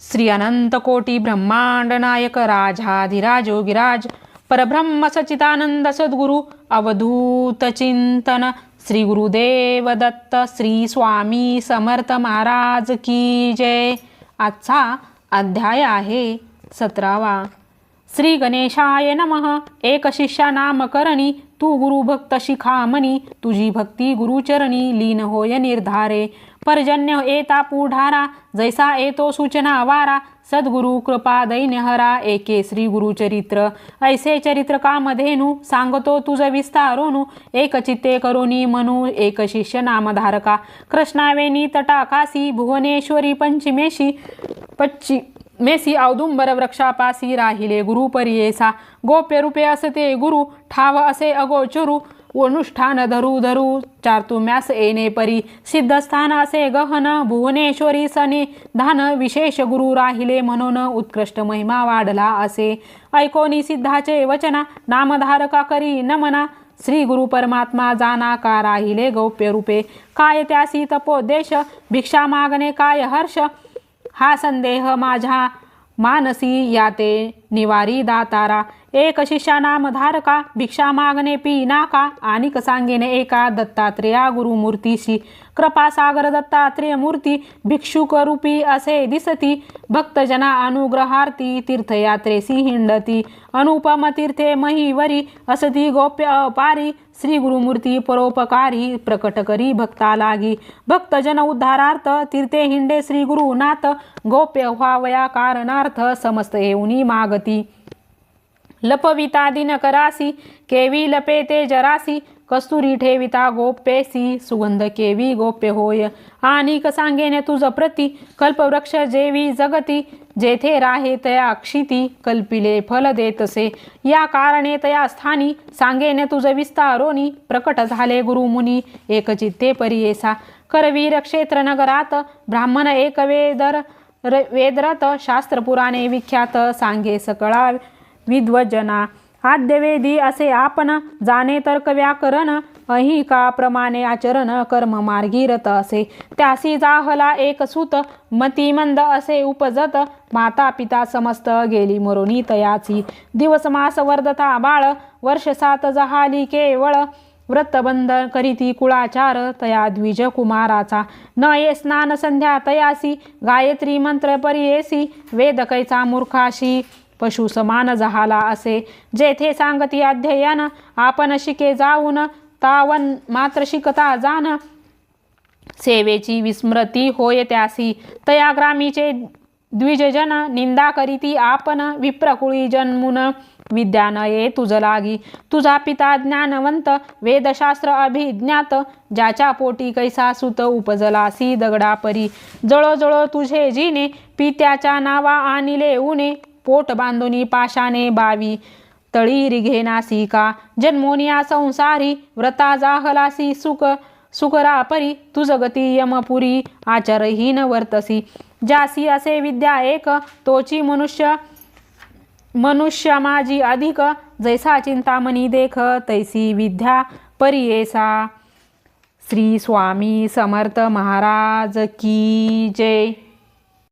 श्री अनंत कोटी ब्रह्मांड नायक राजाधिराज योगिराज परब्रह्म सचिदानंद सद्गुरु अवधूत चिंतन श्री गुरुदेव दत्त श्री स्वामी समर्थ महाराज की जय। आजचा अध्याय आहे सतरावा। श्री गणेशाय नमः। एक शिष्या नामकरणी तू गुरुभक्त शिखामणी तुझी भक्ती गुरुचरणी लीन होय निर्धारे। पर्जन्य येता पुढारा जैसा येतो सूचना वारा। सद्गुरु कृपा दैन्यहरा एके श्री गुरुचरित्र ऐसे चरित्र कामधेनु सांगतो तुझ विस्तारोनु। एक चित्ते करोनी मनू एक शिष्य नामधारका। कृष्णावेनी तटाकासी भुवनेश्वरी पंचमेशी पच्ची मेसी औदुंबर वृक्षापासी राहिले गुरु परियेसा। गोप्य रूपे असते गुरु ठाव असे अगोचरू। अनुष्ठान धरू धरू चारतुम्यास येणे परी सिद्धस्थान असे गहन भुवनेश्वरी सने धान विशेष गुरु राहिले म्हणून उत्कृष्ट महिमा वाढला असे. ऐकोनी सिद्धाचे वचना नामधारका करी नमना श्री गुरु परमात्मा जाना का राहिले गौप्य रूपे. काय त्यासी तपोदेश भिक्षा मागणे काय हर्ष हा संदेह माझ्या मानसी याते निवारी दातारा. एक शिष्या नामधारका भिक्षा मागणे पी नाका आणि सांगेने एका दत्तात्रेया गुरुमूर्तीशी कृपासागर दत्तात्रेय मूर्ती भिक्षुक रूपी असे दिसती. भक्तजना अनुग्रहार्थी तीर्थयात्रेसी हिंडती. अनुपम तीर्थे महिवरी असती गोप्य अपारी. श्री गुरुमूर्ती परोपकारी प्रकट करी भक्ता लागी. भक्तजन उद्धारार्थ तीर्थे हिंडे श्री गुरुनाथ. गोप्य व्हावया कारणार्थ समस्त येऊनी मागती. लपविता दिन करासी केवी लपे ते जरासी कस्तुरी ठेविता गोप्येसी सुगंध केवी गोप्य होय. आणि सांगेने तुझ प्रती कल्पवृक्ष जेवी जगती जेथे राहे तया क्षिती कल्पिले फल देतसे. या कारणे तया स्थानी सांगेने तुझ विस्तारोनी प्रकट झाले गुरुमुनी एकचित्ते परियेसा. करवीर क्षेत्र नगरात ब्राह्मण एक वेदर र- वेदरत शास्त्रपुराणे विख्यात सांगे सकळा विद्वजना। आद्यवेदी असे आपण जाणे तर्क व्याकरण अहिकाप्रमाणे आचरण कर्म मार्गी रत असे। त्यासी जाहला एक सुत मती मंद असे उपजत माता पिता समस्त गेली मरुणी तयाची। दिवस मास वर्धता बाळ वर्ष सात जहाली केवळ। व्रतबंध करीती कुळाचार तया द्विज कुमाराचा। न ये स्नान संध्या तयासी गायत्री मंत्र परियेसी वेद कैचा मूर्खाशी। पशु समान जहाला असे. जेथे सांगती अध्ययन आपण शिके जाऊन तावन मात्र शिकता जाण. सेवेची विस्मृती होय त्यासी. तया ग्रामीचे द्विजजन निंदा करीती आपण विप्रकुळी जन्मुन. विद्या ये तुझ लागी. तुझा पिता ज्ञानवंत वेदशास्त्र अभिज्ञात ज्याच्या पोटी कैसा सुत उपजलासी दगडा परी जळो तुझे जिने पित्याच्या नावा आणिले उने पोट बांधुनी पाशाने बावी. तळी रिघेनासी का? जन्मोनिया संसारी व्रता जाहलासी सुख सुकरा परी तुझगती यमपुरी आचरहीन वर्तसी. जासी असे विद्या एक तोची मनुष्य मनुष्य माझी अधिक जैसा चिंतामणी देख तैसी विद्या परियेसा. श्री स्वामी समर्थ महाराज की जय.